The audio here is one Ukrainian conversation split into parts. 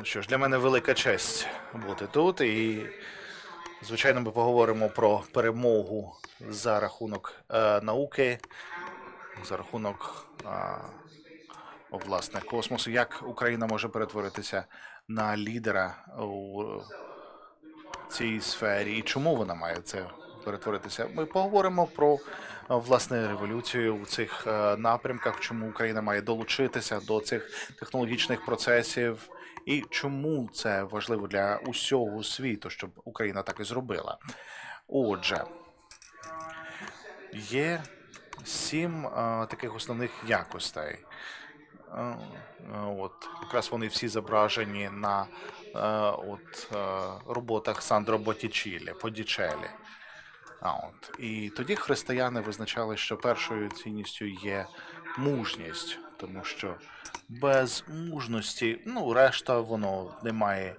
Ну що ж, для мене велика честь бути тут. І, звичайно, ми поговоримо про перемогу за рахунок е, науки, за рахунок е, власне космосу. Як Україна може перетворитися на лідера у цій сфері і чому вона має це перетворитися? Ми поговоримо про власне революцію у цих е, напрямках, чому Україна має долучитися до цих технологічних процесів, і чому це важливо для усього світу, щоб Україна так і зробила. Отже, є сім е, таких основних якостей. От якраз вони всі зображені на е, от, е, роботах Сандро Боттічілі, Подічелі. А от і тоді християни визначали, що першою цінністю є мужність, тому що без мужності, ну, решта воно не має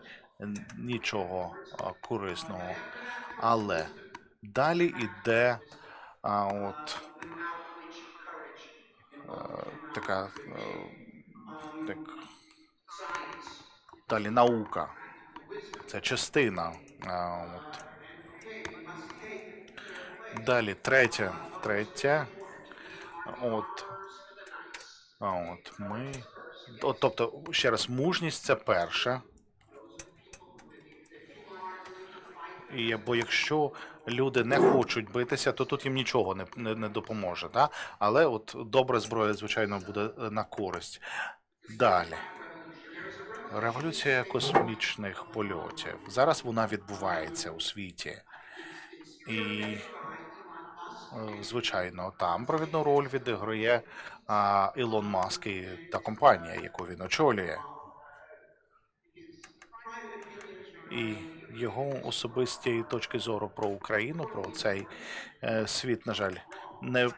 нічого а, корисного. Але далі йде а, от е, така е, так, далі наука. Це частина. А, от. Далі третє. Третє. От. А от ми. От, тобто, ще раз, мужність це перше. І, бо якщо люди не хочуть битися, то тут їм нічого не, не, не допоможе. Да? Але от добра зброя, звичайно, буде е, на користь. Далі. Революція космічних польотів. Зараз вона відбувається у світі. І, звичайно, там провідну роль відіграє а, Ілон Маск і та компанія, яку він очолює. І його особисті точки зору про Україну, про цей е, світ, на жаль, не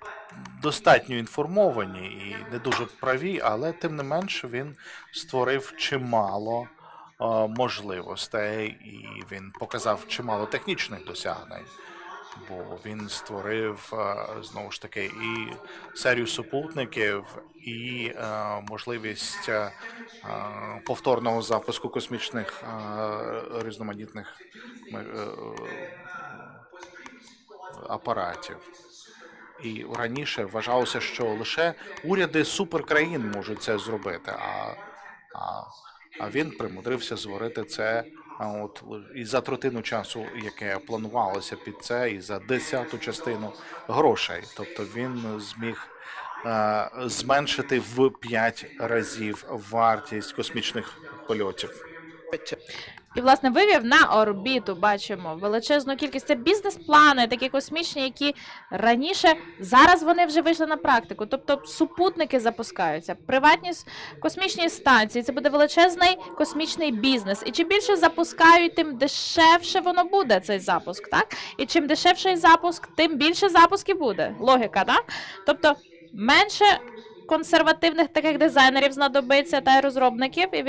достатньо інформовані і не дуже праві, але тим не менш він створив чимало е, можливостей, і він показав чимало технічних досягнень. Бо він створив е, знову ж таки і серію супутників, і е, можливість е, повторного запуску космічних різноманітних апаратів. І раніше вважалося, що лише уряди суперкраїн можуть це зробити, а, а, а він примудрився зворити це от і за третину часу, яке планувалося під це, і за десяту частину грошей. Тобто він зміг е, зменшити в 5 разів вартість космічних польотів. І, власне, вивів на орбіту, бачимо величезну кількість. Це бізнес-плани, такі космічні, які раніше зараз вони вже вийшли на практику. Тобто супутники запускаються, приватні космічні станції. Це буде величезний космічний бізнес. І чим більше запускають, тим дешевше воно буде цей запуск. Так? І чим дешевший запуск, тим більше запусків буде. Логіка, так? Тобто менше консервативних таких дизайнерів знадобиться та й розробників, і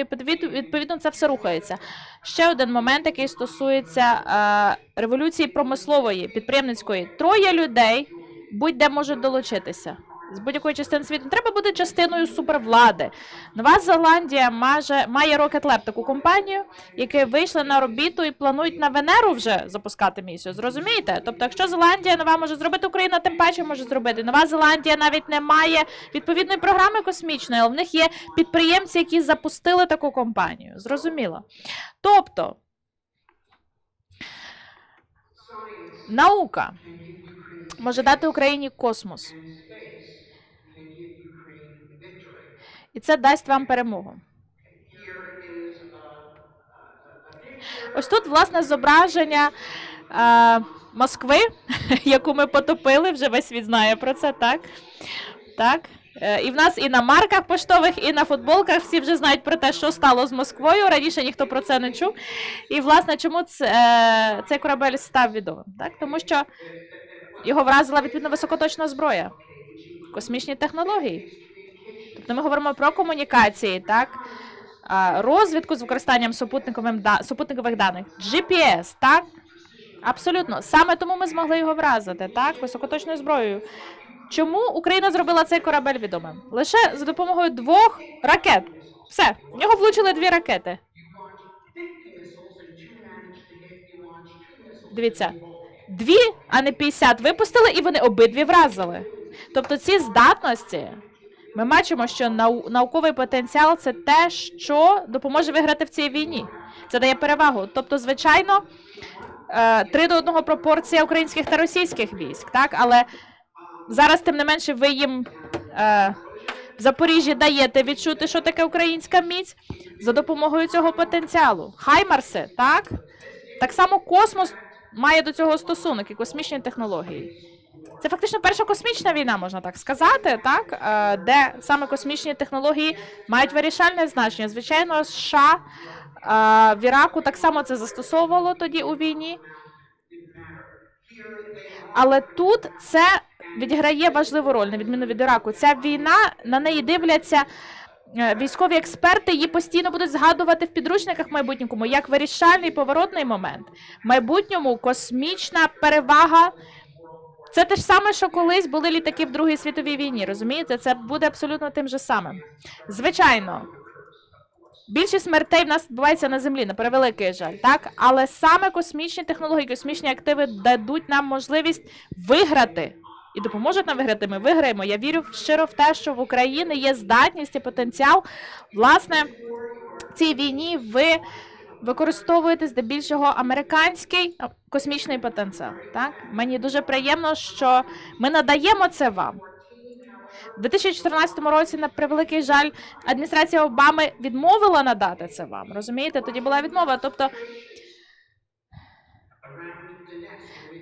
відповідно це все рухається. Ще один момент, який стосується е, революції промислової, підприємницької. Троє людей будь-де можуть долучитися. З будь-якої частини світу треба бути частиною супервлади. Нова Зеландія маже, має Rocket Lab, таку компанію, які вийшли на орбіту і планують на Венеру вже запускати місію. Зрозумієте? Тобто, якщо Зеландія нова може зробити, Україна тим паче може зробити. Нова Зеландія навіть не має відповідної програми космічної, але в них є підприємці, які запустили таку компанію. Зрозуміло. Тобто наука може дати Україні космос. І це дасть вам перемогу. Ось тут, власне, зображення е, Москви, яку ми потопили, вже весь світ знає про це, так? Так. Е, І в нас і на марках поштових, і на футболках всі вже знають про те, що стало з Москвою. Раніше ніхто про це не чув. І, власне, чому е, цей корабель став відомим? Так? Тому що його вразила відповідно високоточна зброя, космічні технології. Тобто ми говоримо про комунікації, так? Розвідку з використанням супутникових даних, GPS, так? Абсолютно. Саме тому ми змогли його вразити, так? Високоточною зброєю. Чому Україна зробила цей корабель відомим? Лише за допомогою двох ракет. Все, в нього влучили дві ракети. Дивіться, дві, а не 50 випустили, і вони обидві вразили. Тобто ці здатності. Ми бачимо, що нау- науковий потенціал це те, що допоможе виграти в цій війні. Це дає перевагу. Тобто, звичайно, е, три до одного пропорція українських та російських військ, так? Але зараз, тим не менше, ви їм е, в Запоріжжі даєте відчути, що таке українська міць за допомогою цього потенціалу. Хаймарси, так? Так само космос має до цього стосунок і космічні технології. Це фактично перша космічна війна, можна так сказати, так? Е, де саме космічні технології мають вирішальне значення. Звичайно, США е, в Іраку так само це застосовувало тоді у війні. Але тут це відіграє важливу роль, на відміну від Іраку. Ця війна на неї дивляться. е, Військові експерти її постійно будуть згадувати в підручниках майбутньому як вирішальний поворотний момент. В майбутньому космічна перевага це те ж саме, що колись були літаки в Другій світовій війні. Розумієте? Це буде абсолютно тим же самим. Звичайно, більшість смертей в нас відбувається на землі, на превеликий жаль, так? Але саме космічні технології, космічні активи дадуть нам можливість виграти. І допоможуть нам виграти. Ми виграємо. Я вірю щиро в те, що в Україні є здатність і потенціал. Власне, в цій війні ви використовуєте здебільшого американський космічний потенціал. Так? Мені дуже приємно, що ми надаємо це вам. У 2014 році, на превеликий жаль, адміністрація Обами відмовила надати це вам. Розумієте? Тоді була відмова. Тобто,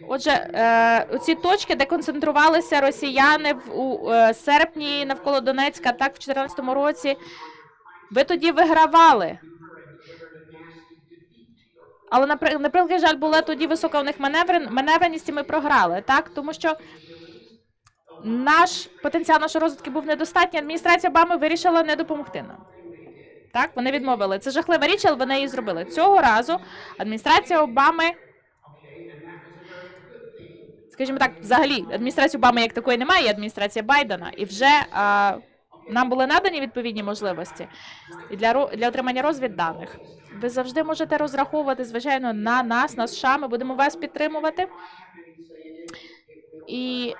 отже, е, оці точки, де концентрувалися росіяни в у е, серпні навколо Донецька, так, в 2014 році, ви тоді вигравали. Але на при- жаль, була тоді висока у них маневр... маневреність, і ми програли, так? Тому що наш потенціал нашої розвитки був недостатній. Адміністрація Обами вирішила не допомогти нам. Так, вони відмовили. Це жахлива річ, але вони її зробили. Цього разу адміністрація Обами. Скажімо так, взагалі, адміністрації Обами як такої немає, є адміністрація Байдена, і вже а, нам були надані відповідні можливості для, для отримання розвідданих. Ви завжди можете розраховувати, звичайно, на нас, на США. Ми будемо вас підтримувати. І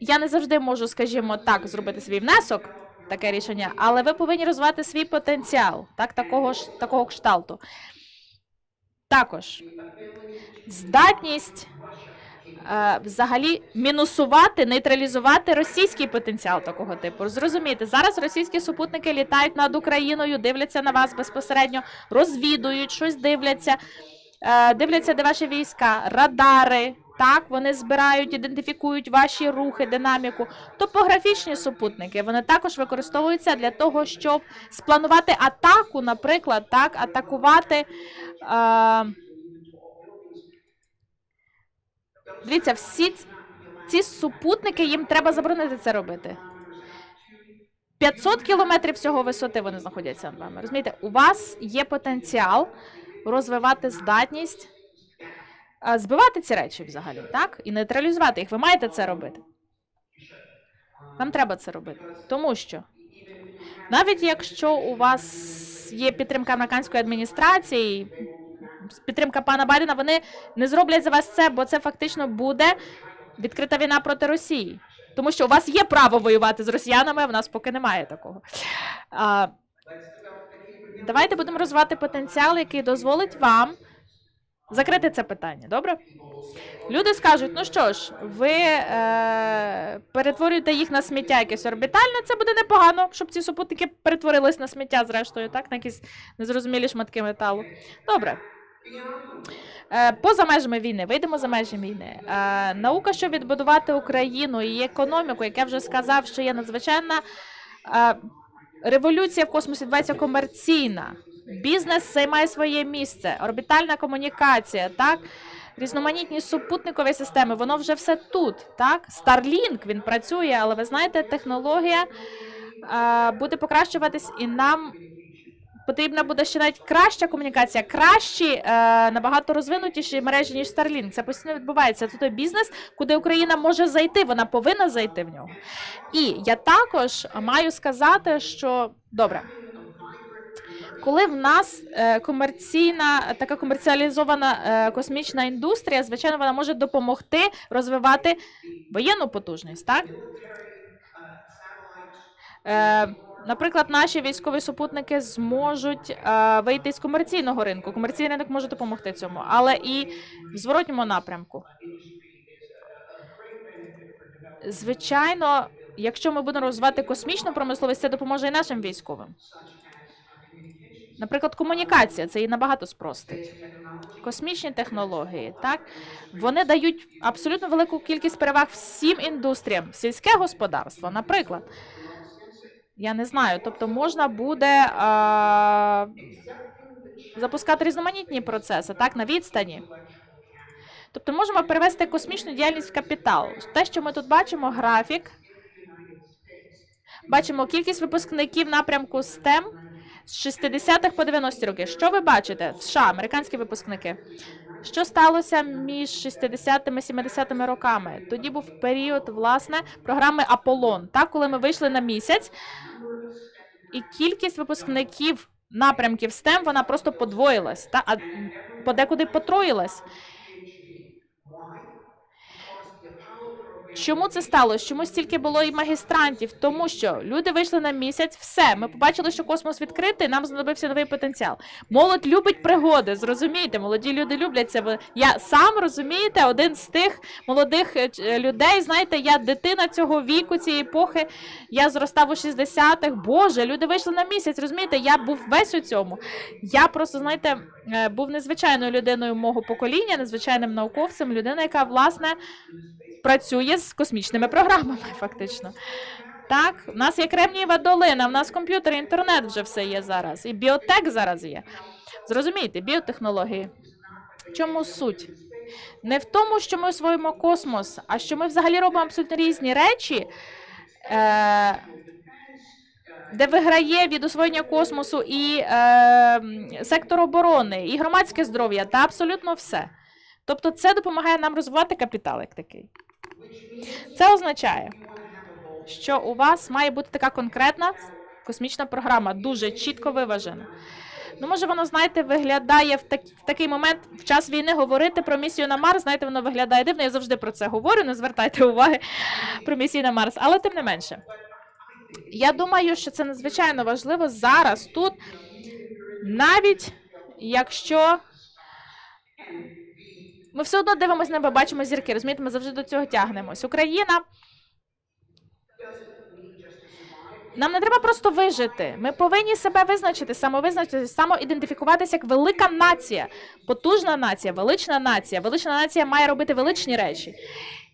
я не завжди можу, скажімо так, зробити свій внесок, таке рішення, але ви повинні розвивати свій потенціал, так, такого такого кшталту. Також здатність взагалі мінусувати, нейтралізувати російський потенціал такого типу. Зрозумійте, зараз російські супутники літають над Україною, дивляться на вас безпосередньо, розвідують, щось дивляться, е, дивляться, де ваші війська, радари. Так, вони збирають, ідентифікують ваші рухи, динаміку. Топографічні супутники вони також використовуються для того, щоб спланувати атаку, наприклад, так, атакувати. Е, Дивіться, всі ці супутники їм треба заборонити це робити. 500 кілометрів всього висоти вони знаходяться над вами. Розумієте, у вас є потенціал розвивати здатність збивати ці речі взагалі, так? І нейтралізувати їх. Ви маєте це робити. Вам треба це робити. Тому що навіть якщо у вас є підтримка американської адміністрації, підтримка пана Байдена, вони не зроблять за вас це, бо це фактично буде відкрита війна проти Росії. Тому що у вас є право воювати з росіянами, а в нас поки немає такого. А, давайте будемо розвивати потенціал, який дозволить вам закрити це питання. Добре? Люди скажуть: ну що ж, ви е, перетворюєте їх на сміття якесь орбітальне, це буде непогано, щоб ці супутники перетворились на сміття, зрештою, так, на якісь незрозумілі шматки металу. Добре. Е, Поза межами війни, вийдемо за межі війни. Е, Наука, щоб відбудувати Україну і економіку, як я вже сказав, що є надзвичайна е, революція в космосі відбувається комерційна. Бізнес займає своє місце, орбітальна комунікація, так? Різноманітні супутникові системи, воно вже все тут. Так? Starlink, він працює, але ви знаєте, технологія буде покращуватись, і нам потрібна буде ще навіть краща комунікація, кращі, е, набагато розвинутіші мережі, ніж Starlink. Це постійно відбувається. Це той бізнес, куди Україна може зайти, вона повинна зайти в нього. І я також маю сказати, що добре. Коли в нас е, комерційна, така комерціалізована е, космічна індустрія, звичайно, вона може допомогти розвивати воєнну потужність, так? Е, наприклад, наші військові супутники зможуть е, вийти з комерційного ринку. Комерційний ринок може допомогти цьому, але і в зворотньому напрямку. Звичайно, якщо ми будемо розвивати космічну промисловість, це допоможе і нашим військовим. Наприклад, комунікація це і набагато спростить. Космічні технології, так вони дають абсолютно велику кількість переваг всім індустріям. Сільське господарство, наприклад. Я не знаю, тобто можна буде а, запускати різноманітні процеси, так, на відстані. Тобто можемо перевести космічну діяльність в капітал. Те, що ми тут бачимо, графік. Бачимо кількість випускників напрямку STEM з 60-х по 90-ті роки. Що ви бачите? США, американські випускники. Що сталося між 60-ми 70-ми роками? Тоді був період, власне, програми Аполлон, так, коли ми вийшли на місяць, і кількість випускників напрямків STEM вона просто подвоїлась, та, а подекуди потроїлась. Чому це сталося? Чому стільки було і магістрантів? Тому що люди вийшли на місяць, все. Ми побачили, що космос відкритий, нам знадобився новий потенціал. Молодь любить пригоди, зрозумієте, молоді люди люблять це. Я сам розумієте, один з тих молодих е, е, людей. Знаєте, я дитина цього віку, цієї епохи. Я зростав у 60-х. Боже, люди вийшли на місяць. Розумієте, я був весь у цьому. Я просто, знаєте, е, був незвичайною людиною мого покоління, незвичайним науковцем, людина, яка власне працює з космічними програмами, фактично. Так, в нас є Кремнієва долина, в нас комп'ютер, інтернет вже все є зараз. І біотек зараз є. Зрозумієте, біотехнології. Чому суть? Не в тому, що ми освоїмо космос, а що ми взагалі робимо абсолютно різні речі, е- де виграє від освоєння космосу і е- сектор оборони, і громадське здоров'я, та абсолютно все. Тобто це допомагає нам розвивати капітал як такий. Це означає, що у вас має бути така конкретна космічна програма, дуже чітко виважена. Ну, може, воно, знаєте, виглядає в, так, в такий момент в час війни говорити про місію на Марс. Знаєте, воно виглядає дивно. Я завжди про це говорю, не звертайте уваги про місію на Марс. Але тим не менше, я думаю, що це надзвичайно важливо зараз тут, навіть якщо ми все одно дивимося небо, бачимо зірки. Розумієте, ми завжди до цього тягнемось. Україна. Нам не треба просто вижити. Ми повинні себе визначити, самовизначити, самоідентифікуватися як велика нація, потужна нація, велична нація. Велична нація має робити величні речі.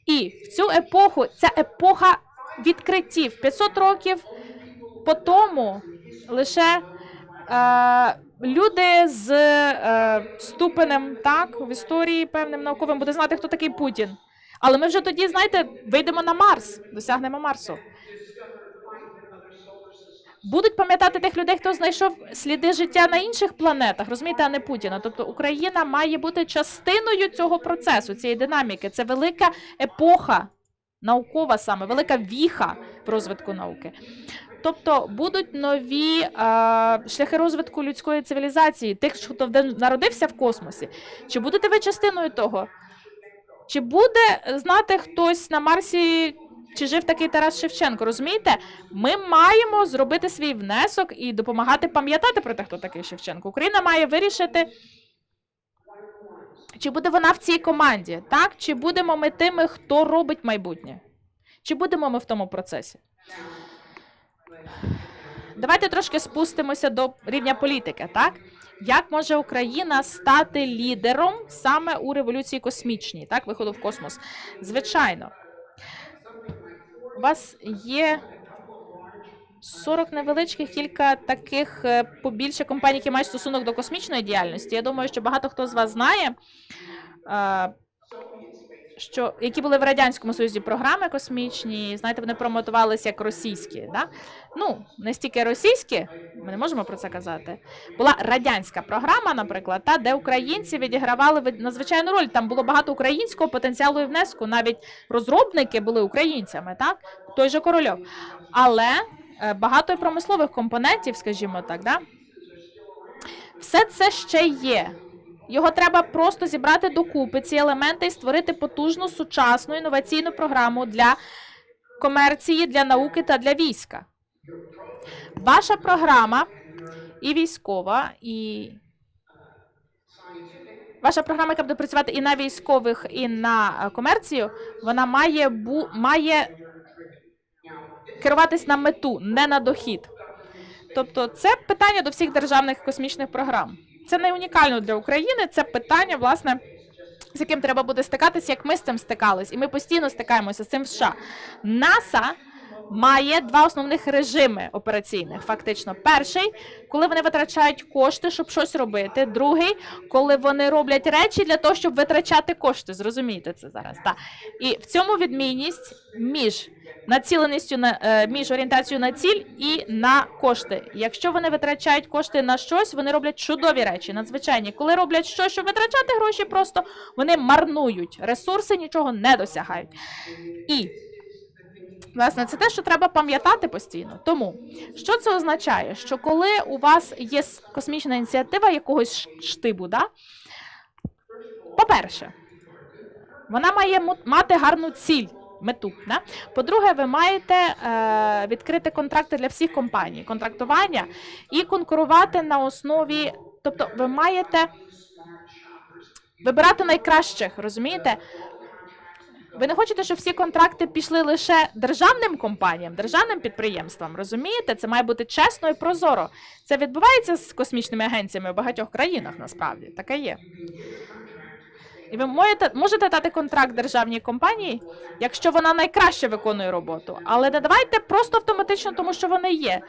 І в цю епоху, ця епоха відкриттів 500 років по тому лише е, люди з е, ступенем так, в історії певним науковим буде знати, хто такий Путін. Але ми вже тоді, знаєте, вийдемо на Марс, досягнемо Марсу. Будуть пам'ятати тих людей, хто знайшов сліди життя на інших планетах, розумієте, а не Путіна. Тобто Україна має бути частиною цього процесу, цієї динаміки. Це велика епоха наукова саме, велика віха розвитку науки. Тобто будуть нові е, шляхи розвитку людської цивілізації, тих, хто народився в космосі. Чи будете ви частиною того? Чи буде знати хтось на Марсі, чи жив такий Тарас Шевченко? Розумієте? Ми маємо зробити свій внесок і допомагати пам'ятати про те, хто такий Шевченко. Україна має вирішити. Чи буде вона в цій команді, так? Чи будемо ми тими, хто робить майбутнє? Чи будемо ми в тому процесі? Давайте трошки спустимося до рівня політики, так? Як може Україна стати лідером саме у революції космічній, так, виходу в космос? Звичайно, у вас є 40 невеличких, кілька таких е, побільше компаній, які мають стосунок до космічної діяльності. Я думаю, що багато хто з вас знає. Що які були в радянському союзі програми космічні, знаєте, вони промотувалися як російські. Да? Ну не стільки російські, ми не можемо про це казати. Була радянська програма, наприклад, та де українці відігравали надзвичайну роль. Там було багато українського потенціалу і внеску. Навіть розробники були українцями, так той же корольов. Але е, багато промислових компонентів, скажімо так, да? Все це ще є. Його треба просто зібрати докупи, ці елементи і створити потужну сучасну інноваційну програму для комерції, для науки та для війська. Ваша програма і військова, і ваша програма, яка буде працювати і на військових, і на е, комерцію, вона має, бу, має керуватись на мету, не на дохід. Тобто, це питання до всіх державних космічних програм. Це не унікально для України. Це питання, власне, з яким треба буде стикатися, як ми з цим стикались, і ми постійно стикаємося з цим в США. НАСА має два основних режими операційних. Фактично, перший, коли вони витрачають кошти, щоб щось робити. Другий, коли вони роблять речі для того, щоб витрачати кошти. Зрозумієте це зараз. Так. І в цьому відмінність між націленістю на е, між орієнтацією на ціль і на кошти. Якщо вони витрачають кошти на щось, вони роблять чудові речі, надзвичайні. Коли роблять щось, щоб витрачати гроші, просто вони марнують ресурси, нічого не досягають. І Власне, це те, що треба пам'ятати постійно. Тому що це означає? Що коли у вас є космічна ініціатива якогось штибу, да? по-перше, вона має мати гарну ціль. Мету, да? по-друге, ви маєте е, відкрити контракти для всіх компаній, контрактування і конкурувати на основі. Тобто, ви маєте вибирати найкращих, розумієте? Ви не хочете, щоб всі контракти пішли лише державним компаніям, державним підприємствам. Розумієте? Це має бути чесно і прозоро. Це відбувається з космічними агенціями в багатьох країнах, насправді таке є. І ви можете, можете дати контракт державній компанії, якщо вона найкраще виконує роботу. Але не давайте просто автоматично, тому що вони є.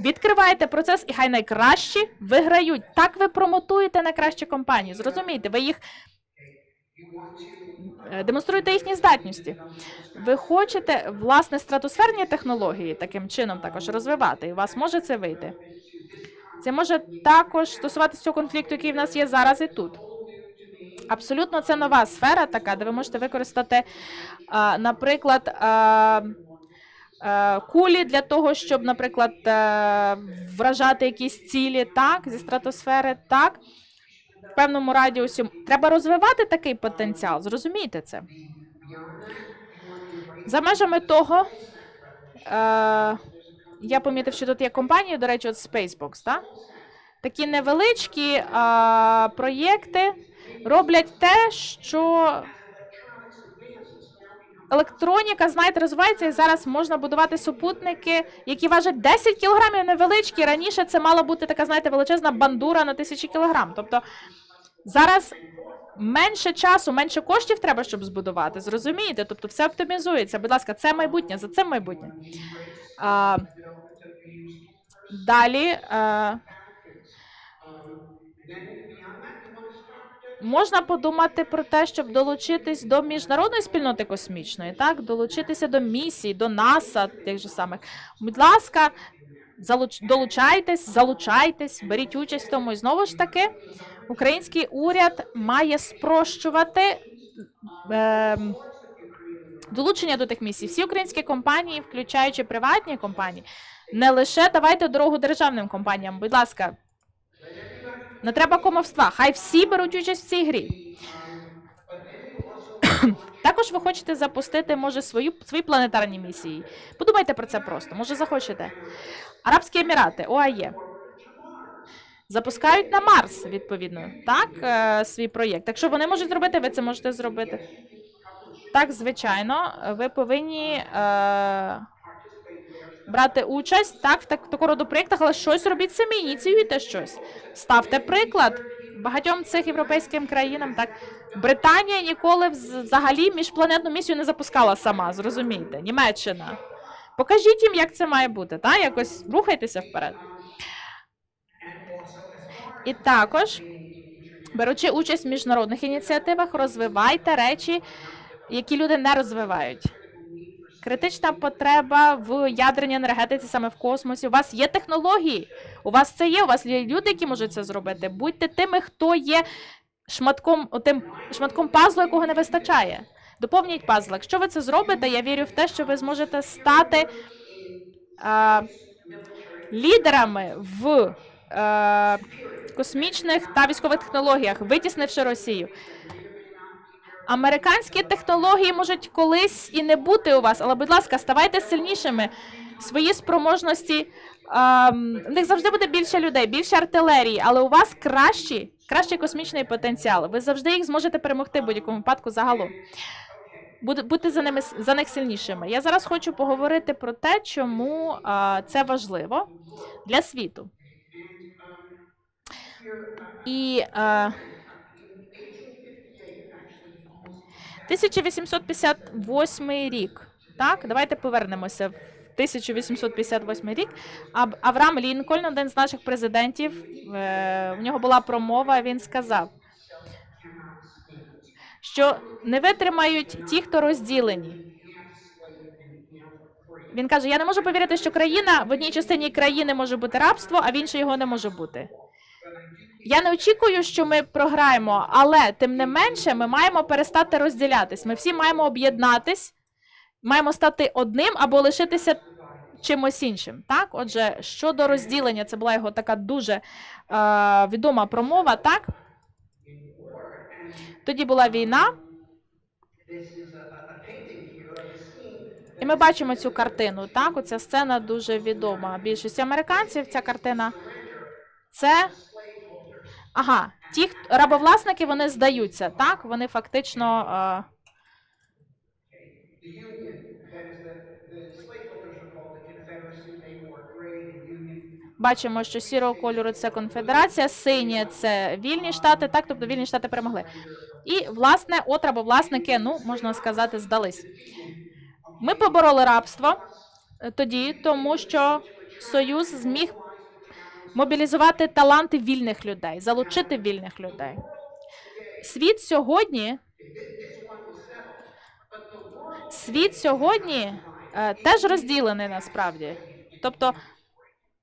Відкривайте процес, і хай найкращі виграють. Так ви промотуєте найкращі компанії. Зрозумійте, ви їх е, демонструєте їхні здатності. Ви хочете власне стратосферні технології таким чином також розвивати, і у вас може це вийти. Це може також стосуватися цього конфлікту, який в нас є зараз і тут. Абсолютно це нова сфера, така, де ви можете використати, наприклад, е, кулі для того, щоб, наприклад, е, вражати якісь цілі, так, зі стратосфери, так. В певному радіусі треба розвивати такий потенціал, зрозумійте це. За межами того, е, я помітив, що тут є компанії, до речі, от Spacebox, так? Такі невеличкі е, проєкти роблять те, що електроніка, знаєте, розвивається, і зараз можна будувати супутники, які важать 10 кілограмів невеличкі. Раніше це мала бути така, знаєте, величезна бандура на тисячі кілограм. Тобто зараз менше часу, менше коштів треба, щоб збудувати. Зрозумієте? Тобто все оптимізується. Будь ласка, це майбутнє, за цим майбутнє. А, далі. А, Можна подумати про те, щоб долучитись до міжнародної спільноти космічної, так, долучитися до місій, до НАСА, тих же самих. Будь ласка, долучайтесь, залучайтесь, беріть участь в тому. І знову ж таки, український уряд має спрощувати ем, долучення до тих місій. Всі українські компанії, включаючи приватні компанії, не лише давайте дорогу державним компаніям. Будь ласка, не треба комовства. Хай всі беруть участь в цій грі. Також ви хочете запустити, може, свою, свої планетарні місії. Подумайте про це просто. Може, захочете. Арабські Емірати, ОАЄ. Запускають на Марс, відповідно, так, е, свій проєкт. Якщо вони можуть зробити, ви це можете зробити. Так, звичайно, ви повинні е, брати участь так, в так, такого роду проєктах, але щось робіть самі, ініціюйте щось. Ставте приклад багатьом цих європейським країнам. Так, Британія ніколи взагалі міжпланетну місію не запускала сама, зрозумійте. Німеччина. Покажіть їм, як це має бути, так? якось рухайтеся вперед. І також, беручи участь в міжнародних ініціативах, розвивайте речі, які люди не розвивають. Критична потреба в ядерній енергетиці саме в космосі. У вас є технології, у вас це є, у вас є люди, які можуть це зробити. Будьте тими, хто є шматком, тим шматком пазлу, якого не вистачає. Доповніть пазл. Якщо ви це зробите, я вірю в те, що ви зможете стати е, лідерами в е, космічних та військових технологіях, витіснивши Росію. Американські технології можуть колись і не бути у вас, але, будь ласка, ставайте сильнішими. Свої спроможності. в них завжди буде більше людей, більше артилерії, але у вас кращі, кращий космічний потенціал. Ви завжди їх зможете перемогти в будь-якому випадку загалом. Бути за ними за них сильнішими. Я зараз хочу поговорити про те, чому а, це важливо для світу. І е, 1858 рік. Так, давайте повернемося в 1858 рік. Аб- Авраам Лінкольн, один з наших президентів, е, у нього була промова. Він сказав, що не витримають ті, хто розділені. Він каже: Я не можу повірити, що країна в одній частині країни може бути рабство, а в іншій його не може бути. Я не очікую, що ми програємо, але тим не менше ми маємо перестати розділятись. Ми всі маємо об'єднатись, маємо стати одним або лишитися чимось іншим. Так, отже, щодо розділення, це була його така дуже е, відома промова. Так тоді була війна. І ми бачимо цю картину. Так, оця сцена дуже відома. Більшість американців ця картина це. Ага, ті рабовласники вони здаються, так? Вони фактично. Union. бачимо, що сірого кольору це конфедерація, синє це вільні штати, так, тобто вільні штати перемогли. І, власне, от рабовласники, ну, можна сказати, здались. Ми побороли рабство тоді, тому що Союз зміг мобілізувати таланти вільних людей, залучити вільних людей. Світ сьогодні. Світ сьогодні е, теж розділений насправді. Тобто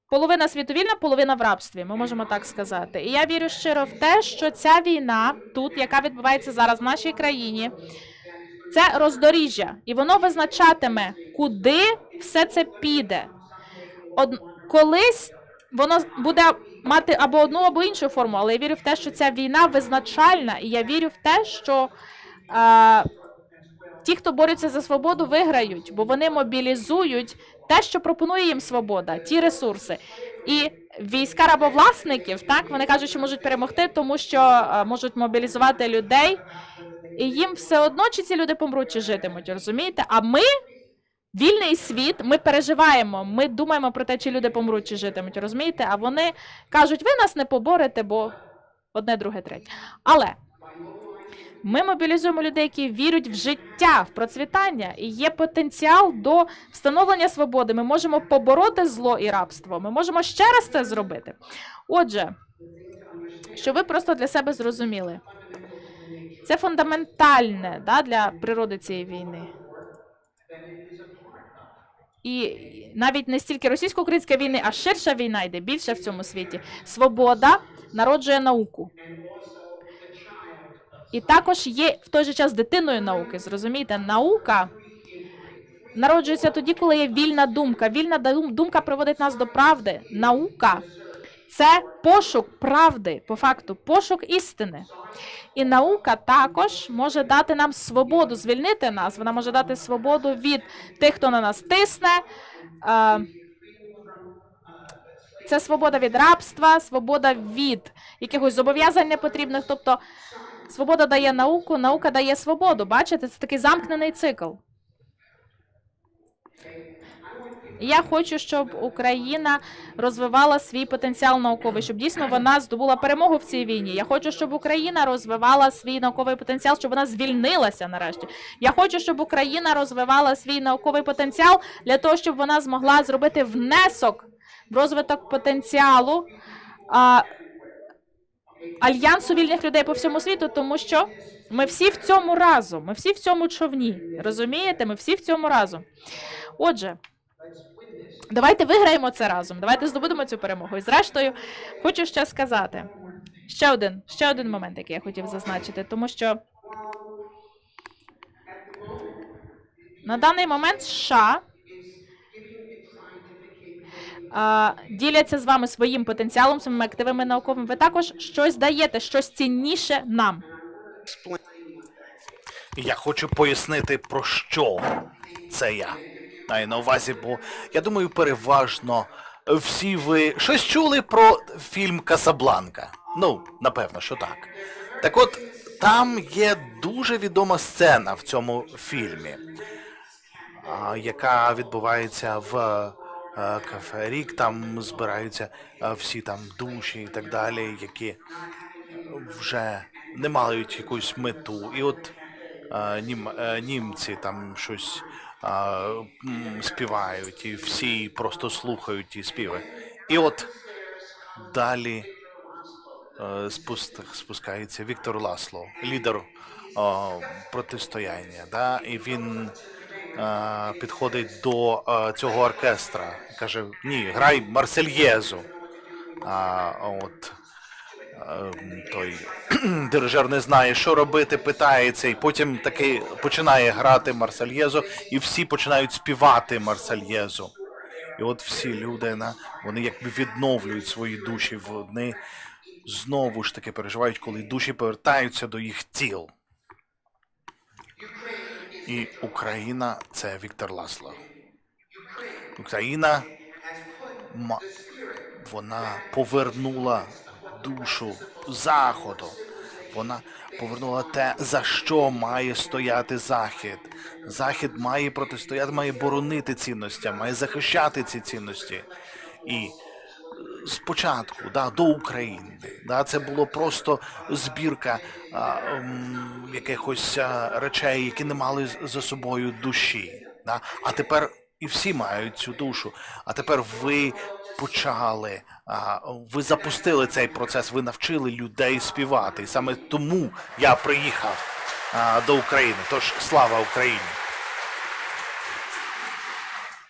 половина світу вільна, половина в рабстві, ми можемо так сказати. І я вірю щиро в те, що ця війна тут, яка відбувається зараз в нашій країні, це роздоріжжя, і воно визначатиме, куди все це піде. Од... Колись воно буде мати або одну, або іншу форму, але я вірю в те, що ця війна визначальна, і я вірю в те, що е, ті, хто борються за свободу, виграють, бо вони мобілізують те, що пропонує їм свобода, ті ресурси. І війська рабовласників, так, вони кажуть, що можуть перемогти, тому що е, можуть мобілізувати людей, і їм все одно, чи ці люди помруть, чи житимуть, розумієте? А ми, вільний світ, ми переживаємо, ми думаємо про те, чи люди помруть, чи житимуть, розумієте? А вони кажуть, ви нас не поборете, бо одне, друге, третє. Але ми мобілізуємо людей, які вірять в життя, в процвітання, і є потенціал до встановлення свободи. Ми можемо побороти зло і рабство. Ми можемо ще раз це зробити. Отже, що ви просто для себе зрозуміли, це фундаментальне да, для природи цієї війни. І навіть не стільки російсько-українська війни, а ширша війна йде більше в цьому світі. Свобода народжує науку. І також є в той же час дитиною науки. Зрозумієте, наука народжується тоді, коли є вільна думка. Вільна думка приводить нас до правди. Наука це пошук правди, по факту, пошук істини. І наука також може дати нам свободу, звільнити нас. Вона може дати свободу від тих, хто на нас тисне. Це свобода від рабства, свобода від якихось зобов'язань непотрібних. Тобто свобода дає науку, наука дає свободу. Бачите, це такий замкнений цикл. Я хочу, щоб Україна розвивала свій потенціал науковий, щоб дійсно вона здобула перемогу в цій війні. Я хочу, щоб Україна розвивала свій науковий потенціал, щоб вона звільнилася нарешті. Я хочу, щоб Україна розвивала свій науковий потенціал для того, щоб вона змогла зробити внесок в розвиток потенціалу а, альянсу вільних людей по всьому світу, тому що ми всі в цьому разом. Ми всі в цьому човні. Розумієте? Ми всі в цьому разом. Отже. Давайте виграємо це разом. Давайте здобудемо цю перемогу. І зрештою, хочу ще сказати. Ще один, ще один момент, який я хотів зазначити, тому що на даний момент США а, діляться з вами своїм потенціалом, своїми активами науковими. Ви також щось даєте, щось цінніше нам. Я хочу пояснити, про що це я маю на увазі, бо я думаю, переважно всі ви щось чули про фільм Касабланка. Ну, напевно, що так. Так от, там є дуже відома сцена в цьому фільмі, яка відбувається в е, кафе Рік. Там збираються е, всі там душі і так далі, які вже не мають якусь мету. І от е, нім, е, німці там щось м, співають, і всі просто слухають ті співи. І от далі е, спуст, спускається Віктор Ласло, лідер е, протистояння. Да? І він е, підходить до е, цього оркестра. Каже: ні, грай Марсельєзу. А от той дирижер не знає, що робити, питається, і потім таки починає грати Марсельєзу, і всі починають співати Марсельєзу. І от всі люди, вони якби відновлюють свої душі, вони знову ж таки переживають, коли душі повертаються до їх тіл. І Україна це Віктор Ласло. Україна вона повернула душу заходу. Вона повернула те, за що має стояти захід. Захід має протистояти, має боронити цінності, має захищати ці цінності. І спочатку, да, до України, да, це було просто збірка а, якихось а, речей, які не мали за собою душі. Да. А тепер і всі мають цю душу. А тепер ви почали, ви запустили цей процес, ви навчили людей співати. І саме тому я приїхав до України. Тож слава Україні!